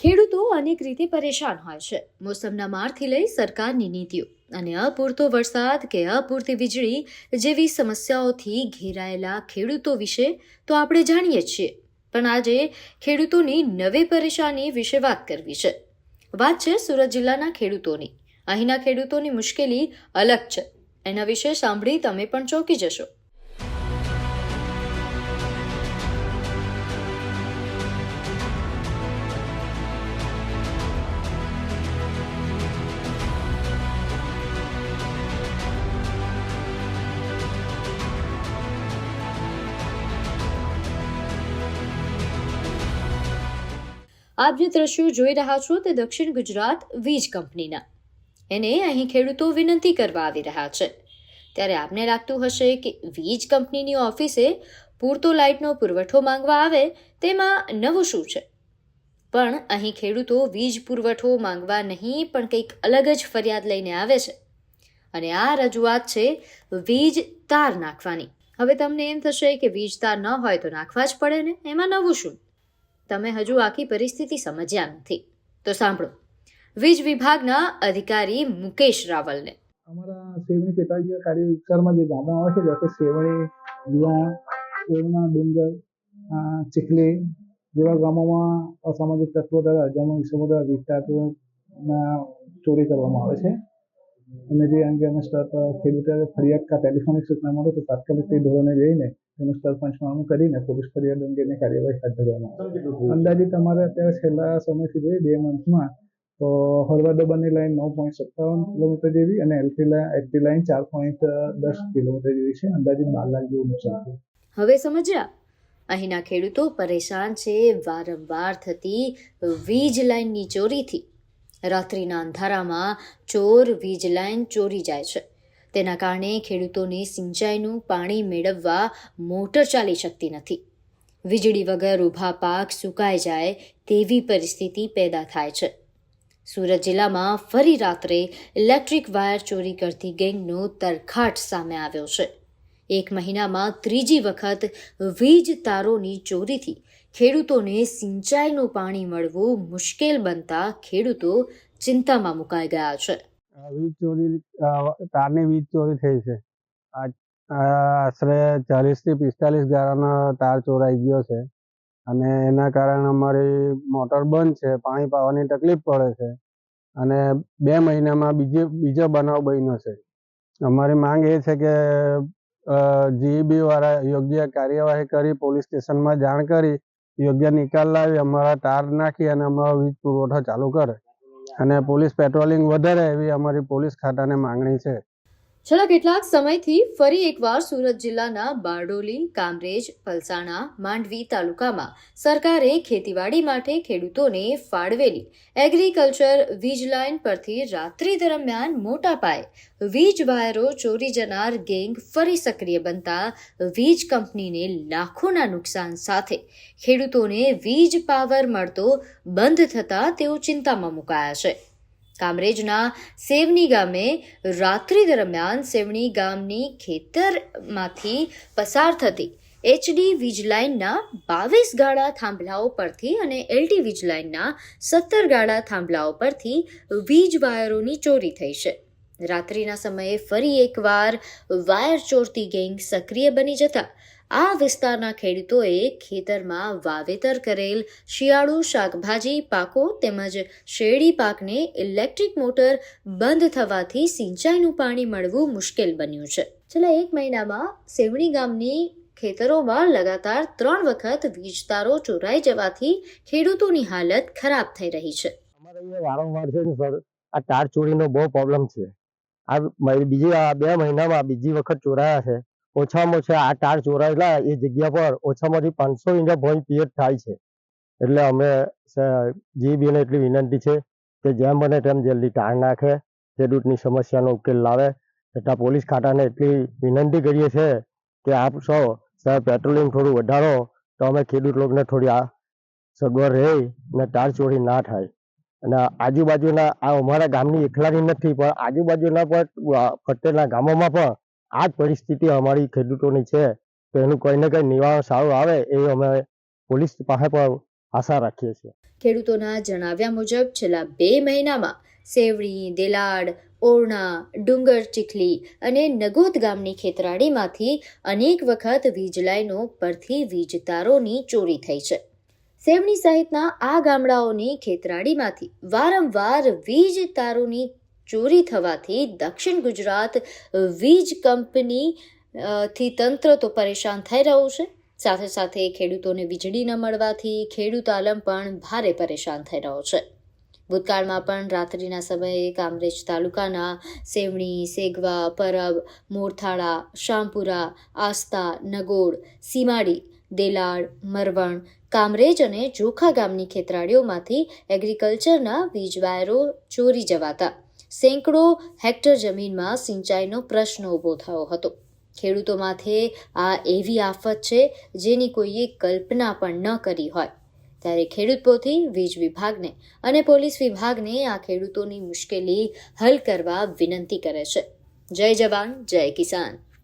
ખેડૂતો અનેક રીતે પરેશાન હોય છે. મોસમના મારથી લઈ સરકારની નીતિઓ અને અપૂરતો વરસાદ કે અપૂરતી વીજળી જેવી સમસ્યાઓથી ઘેરાયેલા ખેડૂતો વિશે તો આપણે જાણીએ છીએ. પણ આજે ખેડૂતોની નવી પરેશાની વિશે વાત કરવી છે. વાત છે સુરત જિલ્લાના ખેડૂતોની. અહીંના ખેડૂતોની મુશ્કેલી અલગ છે. એના વિશે સાંભળી તમે પણ ચોંકી જશો. આપ જે દ્રશ્યો જોઈ રહ્યા છો તે દક્ષિણ ગુજરાત વીજ કંપનીના. એને અહીં ખેડૂતો વિનંતી કરવા આવી રહ્યા છે. ત્યારે આપને લાગતું હશે કે વીજ કંપનીની ઓફિસે પૂરતો લાઇટનો પુરવઠો માંગવા આવે તેમાં નવું શું છે? પણ અહીં ખેડૂતો વીજ પુરવઠો માંગવા નહીં, પણ કંઈક અલગ જ ફરિયાદ લઈને આવે છે. અને આ રજૂઆત છે વીજ તાર નાખવાની. હવે તમને એમ થશે કે વીજ તાર ન હોય તો નાખવા જ પડે ને? એમાં નવું શું? તમે હજુ આખી પરિસ્થિતિ સમજ્યા નથી. તો સાંભળો. વીજ વિભાગના અધિકારી મુકેશ રાવલને. અમારા સેવણી પેટાગીય કાર્ય વિસ્તારમાં જે ગામો આવે છે જેમ કે સેવણી દીવા ઓરણા ડુંગર ચીખલી જેવા ગામોમાં અસામાજિક તત્વો દ્વારા અજાણ્યા સમુદાય વિસ્તારના ચોરી કરવામાં આવે છે. અને જે અંગે અમે ખેડૂતોએ ફરિયાદ કા ટેલિફોનિક સૂચના મળે તો તાત્કાલિક તે ધોરણે જઈને તેનું સ્તર પંચનામું કરીને પોલીસ ફરિયાદ અંગેની કાર્યવાહી હાથ ધરવામાં આવે. અંદાજિત અમારે અત્યારે છેલ્લા સમયથી જોઈએ બે મંથમાં તો હળવા ડબ્બાની લાઇન નવ પોઈન્ટ સત્તાવન કિલોમીટર જેવી અને એલપી લાઇન એચપી લાઇન ચાર પોઈન્ટ દસ કિલોમીટર જેવી છે. અંદાજિત બાર લાખ જેવું નુકસાન થયું. હવે સમજ્યા? અહીંના ખેડૂતો પરેશાન છે. વારંવાર થતી વીજ લાઇનની ચોરીથી. રાત્રિના અંધારામાં ચોર વીજ લાઇન ચોરી જાય છે. તેના કારણે ખેડૂતોને સિંચાઈનું પાણી મેળવવા મોટર ચાલી શકતી નથી. વીજળી વગર ઊભા પાક સુકાઈ જાય તેવી પરિસ્થિતિ પેદા થાય છે. સુરત જિલ્લામાં ફરી રાત્રે ઇલેક્ટ્રિક વાયર ચોરી કરતી ગેંગનો તરખાટ સામે આવ્યો છે. એક મહિનામાં ત્રીજી વખત વીજ તારોની ચોરીથી ખેડૂતોને સિંચાઈનું પાણી મળવું મુશ્કેલ બનતા ખેડૂતો ચિંતામાં મુકાઈ ગયા છે. વીજ ચોરી તારની વીજ ચોરી થઈ છે. આશરે ચાલીસથી પિસ્તાલીસ ગાળાનો તાર ચોરાઈ ગયો છે. અને એના કારણે અમારી મોટર બંધ છે, પાણી પાવાની તકલીફ પડે છે. અને બે મહિનામાં બીજે, બીજો બનાવ બન્યો છે. અમારી માંગ એ છે કે જીઈબી વાળા યોગ્ય કાર્યવાહી કરી, પોલીસ સ્ટેશનમાં જાણ કરી, યોગ્ય નિકાલ લાવી, અમારા તાર નાખી અને અમારો વીજ પુરવઠો ચાલુ કરે. અને પોલીસ પેટ્રોલિંગ વધારે એવી અમારી પોલીસ ખાતાને માંગણી છે. છેલ્લા કેટલાક સમયથી ફરી એકવાર સુરત જિલ્લાના બારડોલી, કામરેજ, પલસાણા, માંડવી તાલુકામાં સરકારે ખેતીવાડી માટે ખેડૂતોને ફાળવેલી એગ્રીકલ્ચર વીજ લાઇન પરથી રાત્રિ દરમિયાન મોટા પાયે વીજ વાયરો ચોરી જનાર ગેંગ ફરી સક્રિય બનતા વીજ કંપનીને લાખોના નુકસાન સાથે ખેડૂતોને વીજ પાવર મળતો બંધ થતાં તેઓ ચિંતામાં મુકાયા છે. કામરેજના સેવની ગામે રાત્રિ દરમિયાન સેવણી ગામની ખેતરમાંથી પસાર થતી એચડી વીજ લાઇનના બાવીસ ગાળા થાંભલાઓ પરથી અને એલટી વીજ લાઇનના સત્તર ગાળા થાંભલાઓ પરથી વીજ વાયરોની ચોરી થઈ છે. રાત્રિના સમયે ફરી એકવાર વાયર ચોરતી ગેંગ સક્રિય બની જતા આ વિસ્તારના ખેડૂતોએ ખેતરમાં વાવેતર કરેલ શિયાળુ શાકભાજી, પાકો તેમજ શેરડી પાકને ઇલેક્ટ્રિક મોટર બંધ થવાથી સિંચાઈનું પાણી મળવું મુશ્કેલ બન્યું છે. છેલ્લા એક મહિનામાં સેવણી ગામની ખેતરોમાં લગાતાર ત્રણ વખત વીજ તારો ચોરાઈ જવાથી ખેડૂતોની હાલત ખરાબ થઈ રહી છે. અમારે વારંવાર છે ને સર, આ તાર ચોરીનો બહુ પ્રોબ્લેમ છે. આ બીજી આ બે મહિનામાં બીજી વખત ચોરાયા છે. ઓછામાં ઓછા આ તાર ચોરાયેલા એ જગ્યા પર ઓછામાં ઓછી પાંચસો વીઘા ભોંય પિયત થાય છે. એટલે અમે જીબીને એટલી વિનંતી છે કે જેમ બને તેમ જલ્દી તાર નાખે ખેડૂતની સમસ્યાનો ઉકેલ લાવે. તથા પોલીસ ખાતાને એટલી વિનંતી કરીએ છીએ કે આપ સૌ સાહેબ પેટ્રોલિંગ થોડું વધારો, તો અમે ખેડૂત લોકોને થોડી આ સગવડ રહે ને તાર ચોરી ના થાય. અને આજુબાજુના આ અમારા ગામની એકલાની નથી પણ આજુબાજુના પણ અ, ગામોમાં પણ આ જ પરિસ્થિતિ અમારી ખેડૂતોની છે. તો એનું કંઈ ને કંઈ નિવારણ સારું આવે એ અમે પોલીસ પાસે પણ આશા રાખીએ છીએ. ખેડૂતોના જણાવ્યા મુજબ છેલ્લા બે મહિનામાં સેવણી દેલાડ ઓરણા ડુંગર ચીખલી અને નગોદ ગામની ખેતરાડીમાંથી અનેક વખત વીજ લાઈનો પરથી વીજ તારોની ચોરી થઈ છે. સેવણી સહિતના આ ગામડાઓની ખેતરાડીમાંથી વારંવાર વીજ તારોની ચોરી થવાથી દક્ષિણ ગુજરાત વીજ કંપની થી તંત્ર તો પરેશાન થઈ રહ્યું છે. સાથે સાથે ખેડૂતોને વીજળી ન મળવાથી ખેડૂત આલમ પણ ભારે પરેશાન થઈ રહ્યો છે. ભૂતકાળમાં પણ રાત્રિના સમયે કામરેજ તાલુકાના સેવણી, સેગવા, પરબ, મોરથાળા, શામપુરા આસ્તા નગોડ સીમાડી દેલાડ, મરવણ, કામરેજ અને જોખા ગામની ખેતરાડીઓમાંથી એગ્રીકલ્ચરના વીજ વાયરો ચોરી જવાતા. સેંકડો હેક્ટર જમીનમાં સિંચાઈનો પ્રશ્ન ઊભો થયો હતો. ખેડૂતો માથે આ એવી આફત છે જેની કોઈએ કલ્પના પણ ન કરી હોય. ત્યારે ખેડૂત પોથી વીજ વિભાગને અને પોલીસ વિભાગને આ ખેડૂતોની મુશ્કેલી હલ કરવા વિનંતી કરે છે. જય જવાન, જય કિસાન.